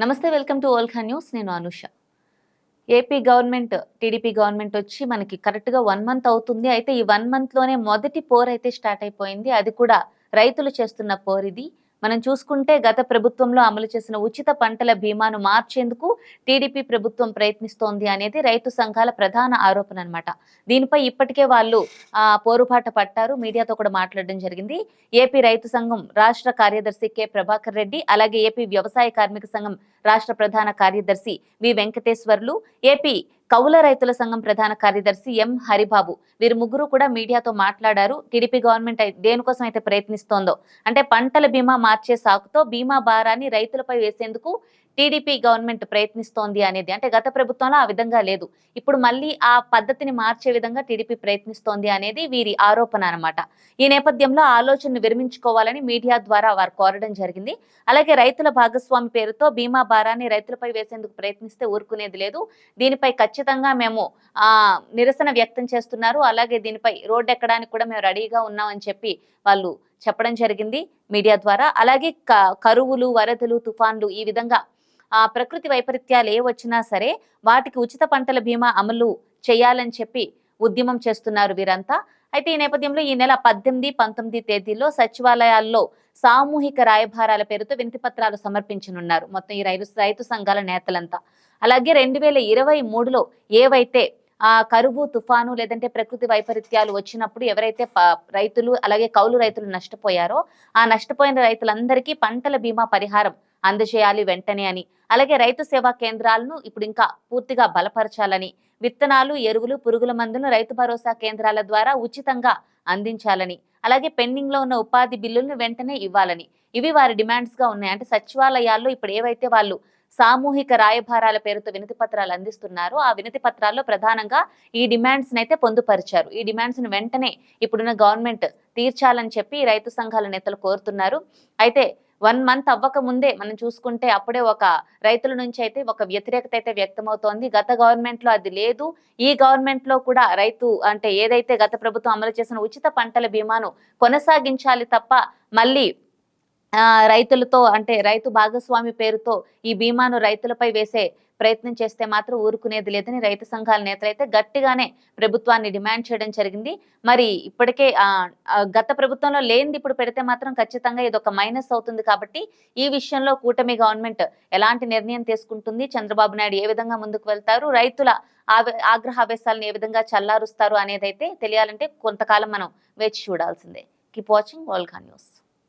నమస్తే welcome to ఓల్ఖా news. నేను Anusha. AP government TDP government వచ్చి మనకి కరెక్ట్గా వన్ మంత్ అవుతుంది. అయితే ఈ వన్ మంత్లోనే మొదటి పోర్ అయితే స్టార్ట్ అయిపోయింది. అది కూడా రైతులు చేస్తున్న పోర్ ఇది మనం చూసుకుంటే గత ప్రభుత్వంలో అమలు చేసిన ఉచిత పంటల బీమాను మార్చేందుకు టీడీపీ ప్రభుత్వం ప్రయత్నిస్తోంది అనేది రైతు సంఘాల ప్రధాన ఆరోపణ అనమాట దీనిపై ఇప్పటికే వాళ్ళు ఆ పోరుబాట పట్టారు. మీడియాతో కూడా మాట్లాడడం జరిగింది. ఏపీ రైతు సంఘం రాష్ట్ర కార్యదర్శి కె. ప్రభాకర్ రెడ్డి అలాగే ఏపీ వ్యవసాయ కార్మిక సంఘం రాష్ట్ర ప్రధాన కార్యదర్శి వి. వెంకటేశ్వర్లు ఏపీ కౌల రైతుల సంఘం ప్రధాన కార్యదర్శి ఎం హరిబాబు. వీరు ముగ్గురు కూడా మీడియాతో మాట్లాడారు. టీడీపీ గవర్నమెంట్ దేనికోసం అయితే ప్రయత్నిస్తోందో. అంటే పంటల బీమా మార్చే సాకుతో బీమా భారాన్ని రైతులపై వేసేందుకు టీడీపీ గవర్నమెంట్ ప్రయత్నిస్తోంది అనేది అంటే గత ప్రభుత్వంలో ఆ విధంగా లేదు. ఇప్పుడు మళ్ళీ ఆ పద్ధతిని మార్చే విధంగా టీడీపీ ప్రయత్నిస్తోంది అనేది వీరి ఆరోపణ అనమాట ఈ నేపథ్యంలో ఆలోచనను విరమించుకోవాలని మీడియా ద్వారా వారు కోరడం జరిగింది. అలాగే రైతుల భాగస్వామి పేరుతో బీమా భారాన్ని రైతులపై వేసేందుకు ప్రయత్నిస్తే ఊరుకునేది లేదు. దీనిపై ఖచ్చితంగా మేము నిరసన వ్యక్తం చేస్తున్నారు. అలాగే దీనిపై రోడ్డు ఎక్కడానికి కూడా మేము రెడీగా ఉన్నామని చెప్పి వాళ్ళు చెప్పడం జరిగింది మీడియా ద్వారా. అలాగే క- కరువులు వరదలు తుఫాన్లు ఈ విధంగా ప్రకృతి వైపరీత్యాలు ఏ వచ్చినా సరే వాటికి ఉచిత పంటల బీమా అమలు చేయాలని చెప్పి ఉద్యమం చేస్తున్నారు వీరంతా. అయితే ఈ నేపథ్యంలో ఈ నెల పద్దెనిమిది పంతొమ్మిది తేదీల్లో సచివాలయాల్లో సామూహిక రాయభారాల పేరుతో వినతిపత్రాలు సమర్పించనున్నారు. మొత్తం ఈ రైతు రైతు సంఘాల నేతలంతా. అలాగే రెండు వేల ఇరవై మూడులో ఏవైతే ఆ కరువు తుఫాను లేదంటే ప్రకృతి వైపరీత్యాలు వచ్చినప్పుడు ఎవరైతే రైతులు అలాగే కౌలు రైతులు నష్టపోయారో ఆ నష్టపోయిన రైతులందరికీ పంటల బీమా పరిహారం అందజేయాలి వెంటనే అని. అలాగే రైతు సేవా కేంద్రాలను ఇప్పుడు ఇంకా పూర్తిగా బలపరచాలని విత్తనాలు ఎరువులు పురుగుల మందులను రైతు భరోసా కేంద్రాల ద్వారా ఉచితంగా అందించాలని అలాగే పెండింగ్లో ఉన్న ఉపాధి బిల్లులను వెంటనే ఇవ్వాలని. ఇవి వారి డిమాండ్స్గా ఉన్నాయి. అంటే సచివాలయాల్లో ఇప్పుడు ఏవైతే వాళ్ళు సామూహిక రాయభారాల పేరుతో వినతి పత్రాలు అందిస్తున్నారో ఆ వినతి పత్రాల్లో ప్రధానంగా ఈ డిమాండ్స్ అయితే పొందుపరిచారు. ఈ డిమాండ్స్ను వెంటనే ఇప్పుడున్న గవర్నమెంట్ తీర్చాలని చెప్పి రైతు సంఘాల నేతలు కోరుతున్నారు. అయితే వన్ మంత్ అవ్వక ముందే మనం చూసుకుంటే అప్పుడే ఒక రైతుల నుంచి అయితే ఒక వ్యతిరేకత అయితే వ్యక్తమవుతోంది. గత గవర్నమెంట్లో అది లేదు. ఈ గవర్నమెంట్లో కూడా రైతు అంటే ఏదైతే గత ప్రభుత్వం అమలు చేసిన ఉచిత పంటల బీమాను కొనసాగించాలి తప్ప మళ్ళీ రైతులతో అంటే రైతు భాగస్వామి పేరుతో ఈ బీమాను రైతులపై వేసే ప్రయత్నం చేస్తే మాత్రం ఊరుకునేది లేదని రైతు సంఘాల నేతలు అయితే గట్టిగానే ప్రభుత్వాన్ని డిమాండ్ చేయడం జరిగింది. మరి ఇప్పటికే గత ప్రభుత్వంలో లేనిది ఇప్పుడు పెడితే మాత్రం ఖచ్చితంగా ఇది ఒక మైనస్ అవుతుంది కాబట్టి ఈ విషయంలో కూటమి గవర్నమెంట్ ఎలాంటి నిర్ణయం తీసుకుంటుంది? చంద్రబాబు నాయుడు ఏ విధంగా ముందుకు వెళ్తారు? రైతుల ఆగ్రహావేశాలను ఏ విధంగా చల్లారుస్తారు అనేది అయితే తెలియాలంటే కొంతకాలం మనం వేచి చూడాల్సిందే. Keep watching world news